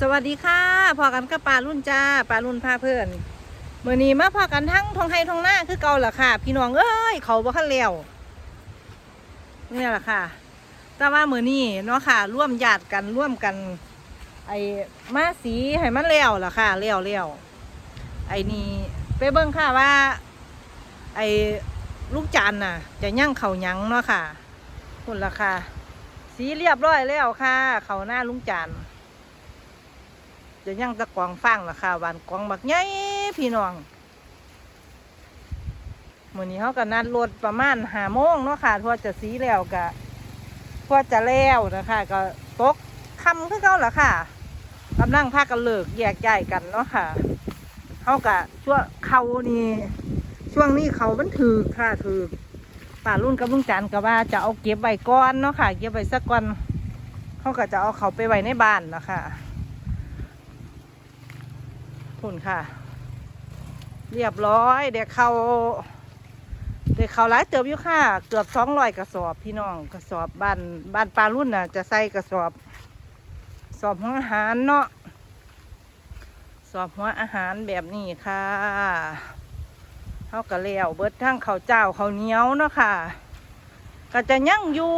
สวัสดีค่ะพอกันกับปลารุ่นจ้าปลารุ่นพาเพื่อนเมื่อนี้มาพอกันทั้งทองไฮทองหน้าคือเก่าล่ะค่ะ พี่น้องเอ้ยเขาบ่คันแล้วนี่แหละค่ะ แต่ว่าเมื่อนี้เนาะค่ะ ร่วมญาติกันร่วมกัน ไอ้มาสีให้มันแล้วล่ะค่ะแล้วแล้วไอ้นี่ไปเบิ่งค่ะว่า ไอ้ลูกจานน่ะ จะย่างเขายังเนาะค่ะคุณล่ะค่ะ สีเรียบร้อยแล้วค่ะ เขาหน้าลุงจาน จะยังตะกวางฟังล่ะค่ะวานกวางบักใหญ่พี่น้องมื้อนี้เขาก็นัดรถประมาณห้าโมงเนาะค่ะทั่วจะสีแล้วกะทั่วจะแล้วนะคะก็ตกคำคือเก่าละค่ะกำลังพากันเลิกแยกย้ายกันเนาะค่ะเขากะช่วงเขานี่ช่วงนี้เขามันถือค่ะถือป่ารุ่นกับลุงจันก็ว่าจะเอาเก็บไว้ก่อนเนาะค่ะ เก็บไว้สักก่อนเขาก็จะเอาเขาไปไว้ในบ้านนะค่ะ พุ่นค่ะ เรียบร้อย เด็กเขาเด็กเขาหลายเติบอยู่ค่ะ เกือบสองร้อยกระสอบพี่น้องกระสอบบ้านบ้านปลารุ่นน่ะ จะใส่กระสอบ สอบหัวอาหารเนาะสอบหัวอาหารแบบนี้ค่ะเขากระเลี้ยวเบิดทั้งเขาเจ้าเขาเหนียวเนาะค่ะ ก็จะยั่งอยู่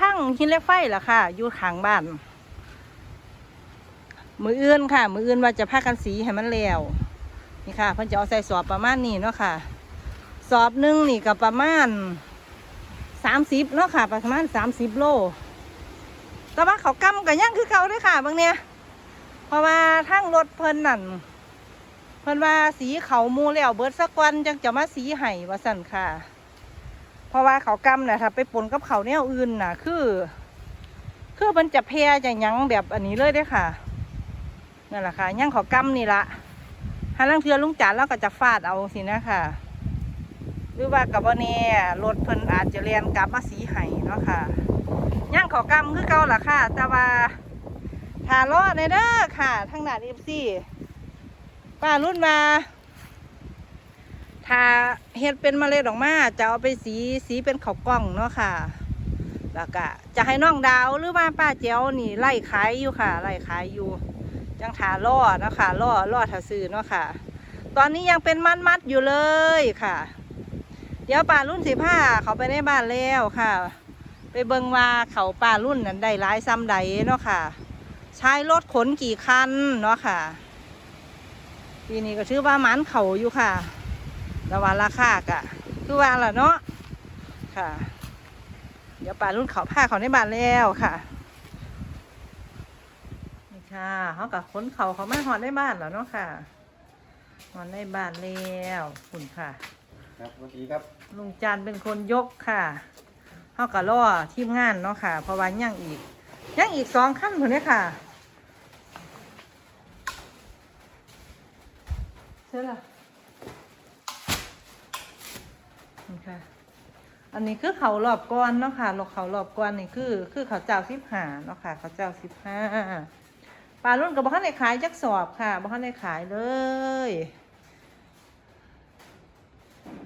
ทั้งหินเล็กไฟล่ะค่ะ อยู่ขางบ้าน มืออื่นค่ะ มืออื่นว่าจะพากันสีให้มันแล้วนี่ค่ะเพิ่นจะเอาใส่สอบประมาณนี้เนาะค่ะ สอบหนึ่งนี่ก็ประมาณสามสิบเนาะค่ะ ประมาณสามสิบโล แต่ว่าเขากำกับย่างคือเก่าด้วยค่ะบางเนี่ยเพราะว่าทั้งรถเพิ่นนั่นเพิ่นว่าสีเขามูแล้วเบิดสักวันจังจะมาสีไห้ว่าสั่นค่ะ เพราะว่าเขากำน่ะถ้าไปปนกับเขาแนวอื่นน่ะ คือ คือมันจะเพลียจะยั้งแบบอันนี้เลยด้อค่ะ นั่นแหละค่ะย่างขอกำนี่ละถ้าลังเทือลุงจันแล้วก็จะฟาดเอาสินะค่ะ หรือว่ากับว่านี่รถเพิ่นอาจจะเรียนกลับมาสีไห้เนาะค่ะย่างขอกำคือเก่าล่ะค่ะ แต่ว่าทาล้อในเด้อค่ะทั้งหนาเอฟซีป้ารุ่นมาถ้าเฮ็ดเป็นเมล็ดออกมาจะเอาไปสีสีเป็นข้าวกล้องเนาะค่ะ แล้วก็จะให้น้องดาวหรือว่าป้าเจ้านี่ไล่ขายอยู่ค่ะไล่ขายอยู่ ยังถาล่อเนาะค่ะล่อล่อถาซื้อเนาะค่ะ ตอนนี้ยังเป็นมัดมัดอยู่เลยค่ะ เดี๋ยวป่ารุ่นสิผ้าเขาไปในบ้านแล้วค่ะ ไปเบิงว่าเขาป่ารุ่นนั้นได้หลายซ้ำใดเนาะค่ะ ใช้รถขนกี่คันเนาะค่ะปีนี้ก็ชื่อว่ามันเขาอยู่ค่ะแต่ว่าราคากะคือว่าล่ะเนาะค่ะ เดี๋ยวป่ารุ่นเขาผ้าเขาในบ้านแล้วค่ะ ค่ะเขากับขนเขาเขามาหอดในบ้านแล้วเนาะค่ะหอดในบ้านแล้วคุณค่ะ ครับสวัสดีครับลุงจันทร์เป็นคนยกค่ะเขากับล่อทีมงานเนาะค่ะ เพราะว่ายังอีกยังอีกสองขั้นคนนี้ค่ะเชื่อละนี่ค่ะ อันนี้คือเขารอบก้อนเนาะค่ะเขารอบก้อนนี่คือ คือเขาเจ้าสิบห้าเนาะค่ะ เขาเจ้าสิบห้า ปลารุ่นกับบ้านในขายจักสอบค่ะบ้านในขายเลย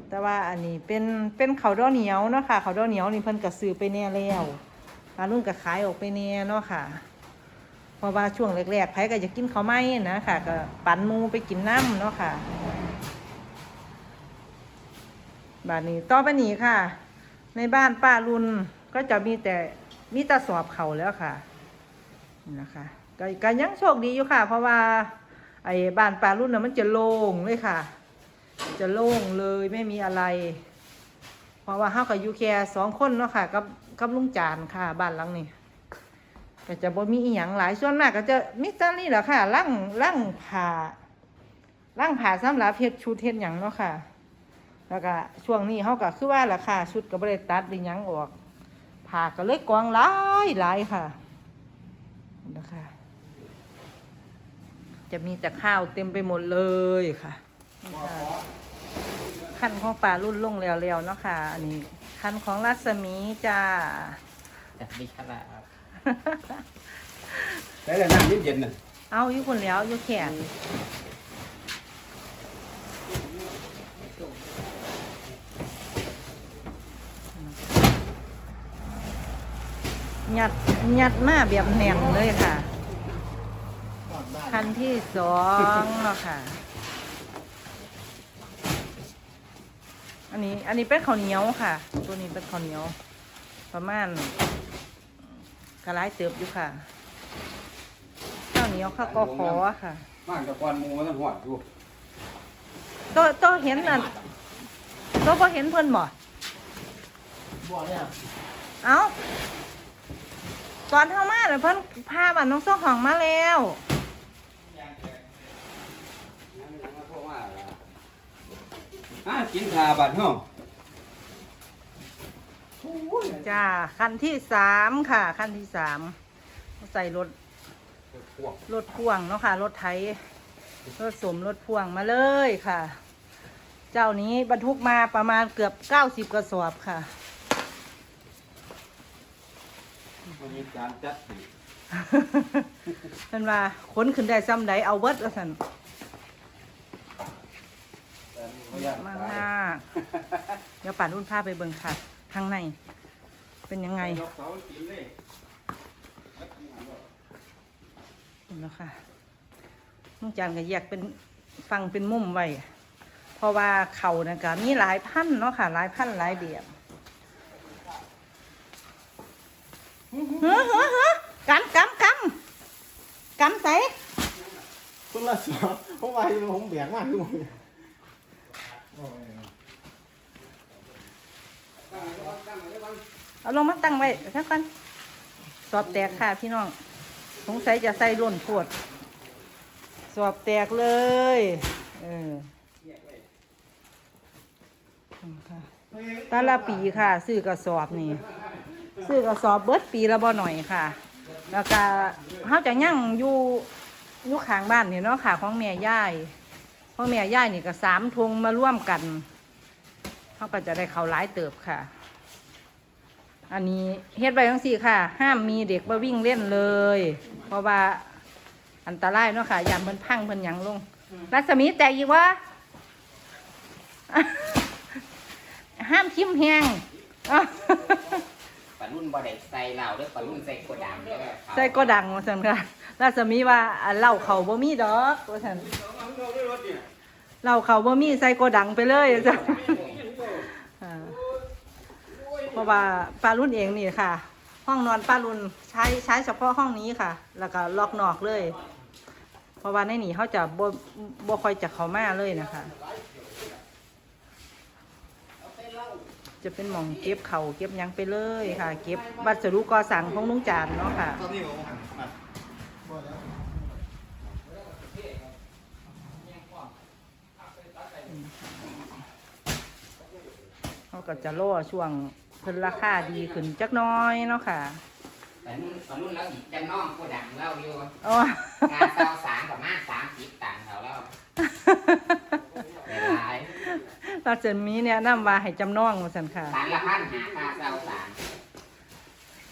แต่ว่าอันนี้เป็นเป็นเขาวดอเหนียวเนาะค่ะเขาวดอเหนียวนี่เพิ่นก็ซื้อไปแน่แล้วปลารุ่นก็ขายออกไปแน่เนาะค่ะเพราะว่าช่วงแรกๆไผก็จะกินข้าวไม้นะค่ะ ก็ปั่นมูไปกินน้ำเนาะค่ะบานนี้ต่อไปนี้ค่ะ ในบ้านป้ารุนก็จะมีแต่มีต่สอบเขาแล้วค่ะนี่นะคะ ก็ก็ยังโชคดีอยู่ค่ะ เพราะว่าไอ้บ้านป้ารุ่นน่ะมันจะโล่งเลยค่ะ จะโล่งเลยไม่มีอะไร เพราะว่าเฮากับยูแค่สองคนเนาะค่ะกับกับลุงจานค่ะ บ้านหลังนี้ก็จะบ่มีอีหยังหลายส่วนมากก็จะมิตรนี่แหละค่ะล่างล่างผ่าล่างผ่าสำหรับเฮ็ดชุดเฮ็ดหยังเนาะค่ะ แล้วก็ช่วงนี้เขาก็คือว่าราคาชุดก็บริตัดหรือหยังออกผ่าก็เลยกวางหลายหลายค่ะนะคะ จะมีแต่ข้าวเต็มไปหมดเลยค่ะนี่ค่ะขั้นของปลารุ่นลงแล้วๆเนาะค่ะ อันนี้ขั้นของรัศมีจ้าสวัสดีครับแต่ละน้ำเย็นๆน่ะเอาอยู่คนแล้วอยู่แขนยัดยัดมาแบบแน่นเลยค่ะบ คันที่สองเนาะค่ะ อันนี้อันนี้เป็นข้าวเหนียวค่ะ ตัวนี้เป็นข้าวเหนียว ประมาณกระไรเติบอยู่ค่ะข้าวเหนียวข้าวกอขอค่ะ มากแต่ควันหมูมันหอดอยู่ตัวตัวเห็นน่ะตัวพอเห็นเพิ่นบ่บัวเนี่ยเอ้าตอนเข้ามาเนี่ยเพิ่นพาบัตรน้องโซ่ของมาแล้ว อะกินชาบัดห้องจ้าคันที่สามค่ะ คันที่สามใส่รถรถพ่วงเนาะค่ะ รถไถรถสมรถพ่วงมาเลยค่ะ เจ้านี้บรรทุกมาประมาณเกือบเก้าสิบกระสอบค่ะวันนี้การจัดให้เพิ่นว่าขนขึ้นได้ซ้ำใดเอาเบิดว่าซั่น แต่บ่อยากมากตายมากเดี๋ยวป่านรุ่นผ้าไปเบิ่งค่ะข้างใน เป็นยังไงยกเสากินเลยเห็นแล้วค่ะลุงจานก็แยกเป็นฟังเป็นมุมไว้เพราะว่าเขานะก็มีหลายพันเนาะค่ะ หลายพันหลายเดียบเฮ้อเฮ้อเฮ้อกำกำกำกำใส่คนละสอบผมว่าอยู่ผมแบกมากทุกคน เอาลงมาตั้งไว้สักกันสอบแตกค่ะพี่น้อง สงสัยจะใส่ร่นปวด สอบแตกเลยเออตาละปีค่ะซื้อกระสอบนี่ซื้อกระสอบเบิดปีละบ่หน่อยค่ะ แล้วก็เขาจะยั่งอยู่อยู่ข้างบ้านนี่เนาะค่ะ ของแม่ย่าย ของแม่ย่ายนี่ก็สามทงมาร่วมกันเขาก็จะได้เขาวหลายเติบค่ะ อันนี้เฮ็ดไว้ทั้งสี่ค่ะ ห้ามมีเด็กมาวิ่งเล่นเลย เพราะว่าอันตรายเนาะค่ะยามเพิ่นพังเพิ่นหยังลง รัศมีแตกอีกวะห้ามทิ่มแหงอ้าวปลารุ่นบ่ได้ใส่เหล้าเด้อปลารุ่นใส่กระดังเด้อครับ ใส่ก็ดังว่าซั่นค่ะ รัศมีว่าอันเหล่าเขาบ่มีดอกว่าซั่นเหล่าเขาบ่มีใส่ก็ดังไปเลยว่าซั่นอ่าเพราะว่าป้ารุ่นเองนี่ค่ะ ห้องนอนป้ารุ่นใช้ใช้เฉพาะห้องนี้ค่ะ แล้วก็ล็อกนอกเลย เพราะว่าในนี่เขาจะบ่บ่ค่อยจะเข้ามาเลยนะคะ จะเป็นหมองเก็บเขาเก็บหยังไปเลยค่ะ เก็บวัสดุก่อสร้างของลุงจานเนาะค่ะ ตอนนี้ผมหันมา เขาก็จะล่อช่วงเพิ่นราคาดีขึ้นจักหน้อยเนาะค่ะปลารุ่นปลารุ่นแล้วอีกจำน้องกระดังเล่าอยู่อ๋องานเศร้าสามประมาณสามสิบตังค์เขาแล้วหลายตาเจนมีเนี่ยนำว่าให้จำนองว่าซั่นค่ะตันละพันหาค่าเศร้าสาม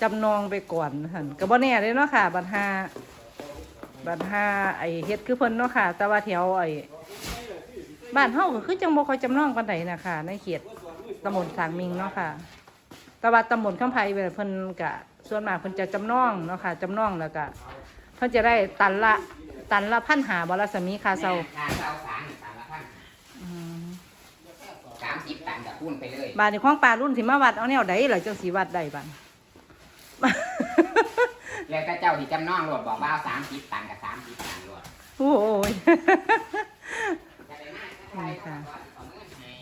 จำนองไปก่อนหั่นก็บ่แน่เด้เนาะค่ะ บัดหา บัดหาไอ้เฮ็ดคือเพิ่นเนาะค่ะ แต่ว่าแถวไอ้บ้านเฮาก็คือจังบ่ค่อยจำนองปานใดน่ะค่ะในเขตตำบลสางมิงเนาะค่ะ แต่ว่าตำบลคำไผเวลาเพิ่นก็ส่วนมากเพิ่นจะจำนองเนาะค่ะจำนองแล้วก็เพิ่นจะได้ตันละตันละพันหาบรัศมีค่าเซาค่าเศร้าสามตันละพันอืมสามสิบตันกับคูณไปเลยบาดนี้ของปลารุ่นสิมาวัดเอาแนวใดล่ะจังสิวัดได้บัด แล้วก็เจ้าที่จำน้องรถบอกว่าเอาสามสิบตันกับสามสิบตันรถโอ้ย จะได้หน้าใครค่ะ ขอเงินให้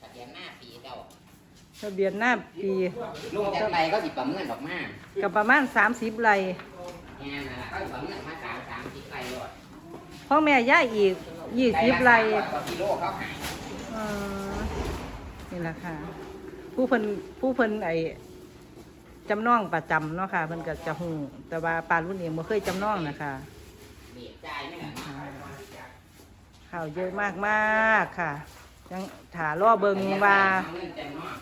ทะเบียนหน้าปีเจ้าทะเบียนหน้าปีลุงจังไรก็สิประเมินออกมากับประมาณ 30ไร่แง่นั่นแหละก็สิประเมินมาสามสามสิบไรรถพ่อแม่ย่ายอีก 20ไร่ต่อกิโลเขาหายเออนี่ล่ะค่ะ ผู้เพิ่นผู้เพิ่นไอ้ จำนองประจำเนาะค่ะเพิ่นก็จะฮู้แต่ว่าปลารุ่นเองบ่เคยจำนองนะคะเบียดใจไม่เหรอข่าวเยอะมากมากๆค่ะ ยังถาล่อเบิงว่าเงินจำน้อง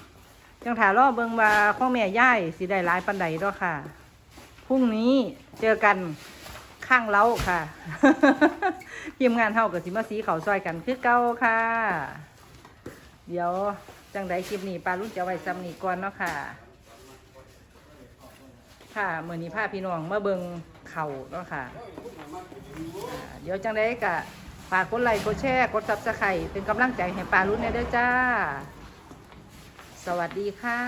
ยังถาล่อเบิงว่าข้องแม่ย่ายสิได้หลายปันใดด้วยค่ะพรุ่งนี้เจอกันข้างเล้าค่ะทีมงานเฮากับสิมาสีเขาวซอยกันคือเก่าค่ะ เดี๋ยวจังใดคลิปนี้ปลารุ่นจะไว้ซ้ำนี้ก่อนเนาะค่ะ ค่ะเมื่อนี้พาพี่น้องมาเบิงเข่าเนาะค่ะอ่าเดี๋ยวจังได้กะฝากกดไลค์กดแชร์กดซับสไครต์เป็นกำลังใจให้ปลารุ่นในเด้อจ้า สวัสดีค่ะ